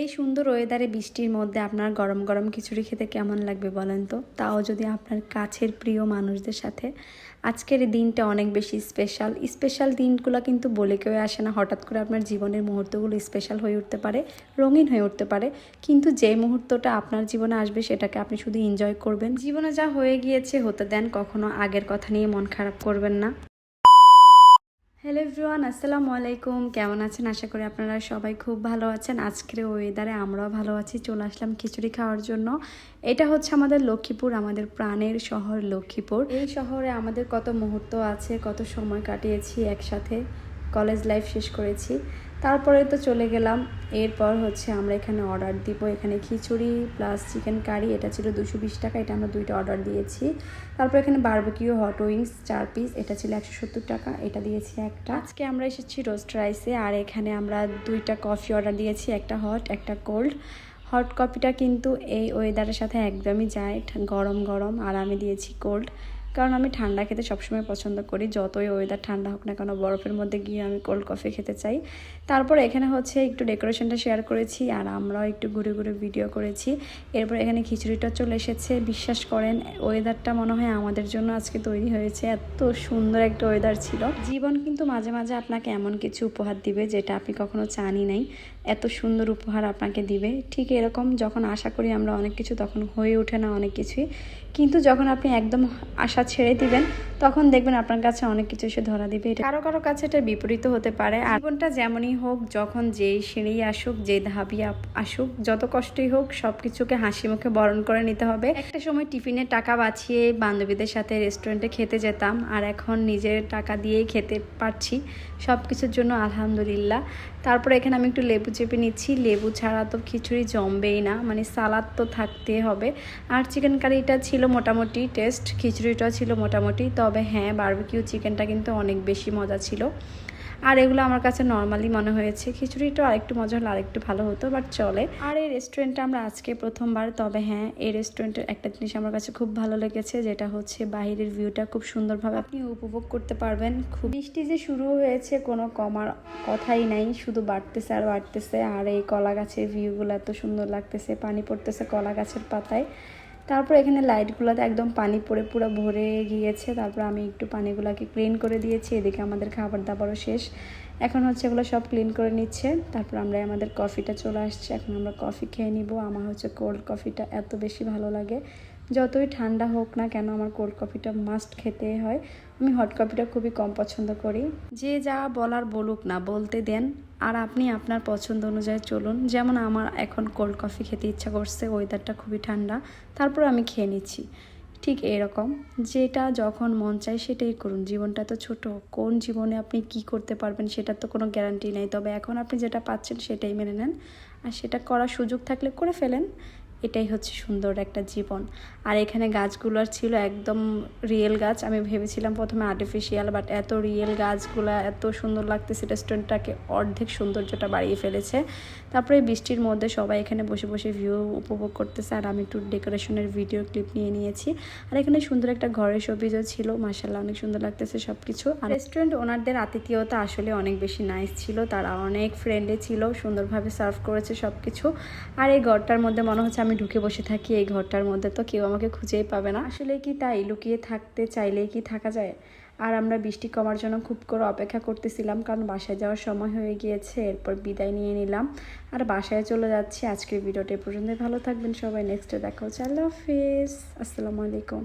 এই সুন্দর ওয়েদারে বৃষ্টির মধ্যে আপনার গরম গরম খিচুড়ি খেতে কেমন লাগবে বলেন তো? তাও যদি আপনার কাছের প্রিয় মানুষদের সাথে। আজকের দিনটা অনেক বেশি স্পেশাল স্পেশাল দিনগুলো কিন্তু বলে কেউ আসে না। হঠাৎ করে আপনার জীবনের মুহূর্তগুলো স্পেশাল হয়ে উঠতে পারে, রঙিন হয়ে উঠতে পারে। কিন্তু যে মুহূর্তটা আপনার জীবনে আসবে সেটাকে আপনি শুধু এনজয় করবেন। জীবনে যা হয়ে গিয়েছে হতে দেন, কখনো আগের কথা নিয়ে মন খারাপ করবেন না। হ্যালো এভরিওয়ান আসসালামু আলাইকুম। কেমন আছেন? আশা করি আপনারা সবাই খুব ভালো আছেন। আজকের ওয়েদারে আমরাও ভালো আছি। চলে আসলাম খিচুড়ি খাওয়ার জন্য। এটা হচ্ছে আমাদের লক্ষ্মীপুর, আমাদের প্রাণের শহর লক্ষ্মীপুর। এই শহরে আমাদের কত মুহূর্ত আছে, কত সময় কাটিয়েছি, একসাথে কলেজ লাইফ শেষ করেছি। তারপরে তো চলে গেলাম। এরপর হচ্ছে আমরা এখানে অর্ডার দিব। এখানে খিচুড়ি প্লাস চিকেন কারি এটা ছিল দুশো বিশ টাকা, এটা আমরা দুইটা অর্ডার দিয়েছি। তারপর এখানে বারবিকিউ হট উইংস চার পিস এটা ছিল একশো সত্তর টাকা, এটা দিয়েছি একটা। আজকে আমরা এসেছি রোস্ট রাইসে আর এখানে আমরা দুইটা কফি অর্ডার দিয়েছি, একটা হট একটা কোল্ড হট কফিটা কিন্তু এই ওয়েদারের সাথে একদমই যায় গরম গরম, আর আমি দিয়েছি কোল্ড কারণ আমি ঠান্ডা খেতে সবসময় পছন্দ করি। যতই ওয়েদার ঠান্ডা হোক না কেন, বরফের মধ্যে গিয়ে আমি কোল্ড কফি খেতে চাই। তারপর এখানে হচ্ছে একটু ডেকোরেশনটা শেয়ার করেছি আর আমরাও একটু ঘুরে ঘুরে ভিডিও করেছি। এরপর এখানে খিচুড়িটা চলে এসেছে। বিশ্বাস করেন ওয়েদারটা মনে হয় আমাদের জন্য আজকে তৈরি হয়েছে। এত সুন্দর একটা ওয়েদার ছিল। জীবন কিন্তু মাঝে মাঝে আপনাকে এমন কিছু উপহার দিবে যেটা আপনি কখনো চানই নাই। এত সুন্দর উপহার আপনাকে দিবে। ঠিক এরকম যখন আশা করি আমরা অনেক কিছু, তখন হয়ে ওঠে না অনেক কিছুই। কিন্তু যখন আপনি একদম আশা ছেড়ে দিবেন, তখন দেখবেন আপনার কাছে অনেক কিছু এসে ধরা দিবে। এটা কারও কারও কাছে এটা বিপরীত হতে পারে। আর জীবনটা যেমনই হোক, যখন যেই সিঁড়ি আসুক যে ধাবি আসুক, যত কষ্টই হোক সব কিছুকে হাসি মুখে বরণ করে নিতে হবে। একটা সময় টিফিনে টাকা বাঁচিয়ে বান্ধবীদের সাথে রেস্টুরেন্টে খেতে যেতাম, আর এখন নিজের টাকা দিয়েই খেতে পারছি সব কিছুর জন্য আলহামদুলিল্লাহ। তারপরে এখানে আমি একটু লেবু চেপে নিচ্ছি। লেবু ছাড়া তো খিচুড়ি জমবেই না মানে সালাদ তো থাকতে হবে। আর চিকেন কারিটা ছিল মোটামুটি টেস্ট খিচুড়িটাও ছিল মোটামুটি, তবে হ্যাঁ বারবিকিউ চিকেনটা কিন্তু অনেক বেশি মজা ছিল। আর এগুলো আমার কাছে নর্মালি মনে হয়েছে। খিচুড়িটা আরেকটু মজা হলে আরেকটু ভালো হতো বাট চলে। আর এই রেস্টুরেন্টটা আমরা আজকে প্রথমবার, তবে হ্যাঁ এই রেস্টুরেন্টের একটা জিনিস আমার কাছে খুব ভালো লেগেছে, যেটা হচ্ছে বাইরের ভিউটা খুব সুন্দরভাবে আপনি উপভোগ করতে পারবেন। খুব বৃষ্টি যে শুরু হয়েছে, কোনো কমার কথাই নাই, শুধু বাড়তেছে আর বাড়তেছে। আর এই কলা গাছের ভিউগুলো এত সুন্দর লাগতেছে, পানি পড়তেছে কলা গাছের পাতায়। তারপর এখানে লাইটগুলোতে একদম পানি পড়ে পুরো ভরে গিয়েছে। তারপর আমি একটু পানিগুলোকে ক্লিন করে দিয়েছি, এদিকে আমাদের খাবার দাবারও শেষ। এখন হচ্ছে এগুলো সব ক্লিন করে নিচ্ছে। তারপর আমরা আমাদের কফিটা চলে আসছে। এখন আমরা কফি খেয়ে নিব। আমার হচ্ছে কোল্ড কফিটা এত বেশি ভালো লাগে। যতই ঠান্ডা হোক না কেন আমার কোল্ড কফিটা মাস্ট খেতে হয়। আমি হট কফিটা খুবই কম পছন্দ করি। যে যা বলার বলুক না, বলতে দেন। আর আপনি আপনার পছন্দ অনুযায়ী চলুন। যেমন আমার এখন কোল্ড কফি খেতে ইচ্ছা করছে ওয়েদারটা খুবই ঠান্ডা। তারপর আমি খেয়ে নিচ্ছি। ঠিক এরকম। যেটা যখন মন চায় সেটাই করুন। জীবনটা তো ছোট, কোন জীবনে আপনি কি করতে পারবেন সেটার তো কোনো গ্যারান্টি নেই। তবে এখন আপনি যেটা পাচ্ছেন সেটাই মেনে নেন। আর সেটা করার সুযোগ থাকলে করে ফেলেন। এটাই হচ্ছে সুন্দর একটা জীবন। আর এখানে গাছগুলোর ছিল একদম রিয়েল গাছ। আমি ভেবেছিলাম প্রথমে আর্টিফিশিয়াল বাট এত রিয়েল গাছগুলো, এত সুন্দর লাগতেছে রেস্টুরেন্টটাকে অর্ধেক সৌন্দর্যটা বাড়িয়ে ফেলেছে। তারপরে বৃষ্টির মধ্যে সবাই এখানে বসে বসে ভিউ উপভোগ করতেছে, আর আমি একটু ডেকোরেশনের ভিডিও ক্লিপ নিয়ে নিয়েছি। আর এখানে সুন্দর একটা ঘরের সবিজও ছিল মাসাল্লাহ অনেক সুন্দর লাগতেছে সব কিছু আর রেস্টুরেন্ট ওনারদের আতিথেয়তা আসলে অনেক বেশি নাইস ছিল, তারা অনেক ফ্রেন্ডলি ছিল, সুন্দরভাবে সার্ভ করেছে সব কিছু আর এই ঘরটার মধ্যে মনে হচ্ছে আমি ঢুকে বসে থাকি এই ঘরটার মধ্যে, তো কেউ আমাকে খুঁজেই পাবে না। আসলে কি তাই? লুকিয়ে থাকতে চাইলেই কি থাকা যায়? আর আমরা বৃষ্টি কমার জন্য খুব করে অপেক্ষা করতেছিলাম, কারণ বাসায় যাওয়ার সময় হয়ে গিয়েছে, এরপর বিদায় নিয়ে নিলাম। আর বাসায় চলে যাচ্ছি আজকের ভিডিওটা পর্যন্ত ভালো থাকবেন সবাই নেক্সটে দেখা হচ্ছে। আল্লাহ হাফিজ। আসসালামু আলাইকুম।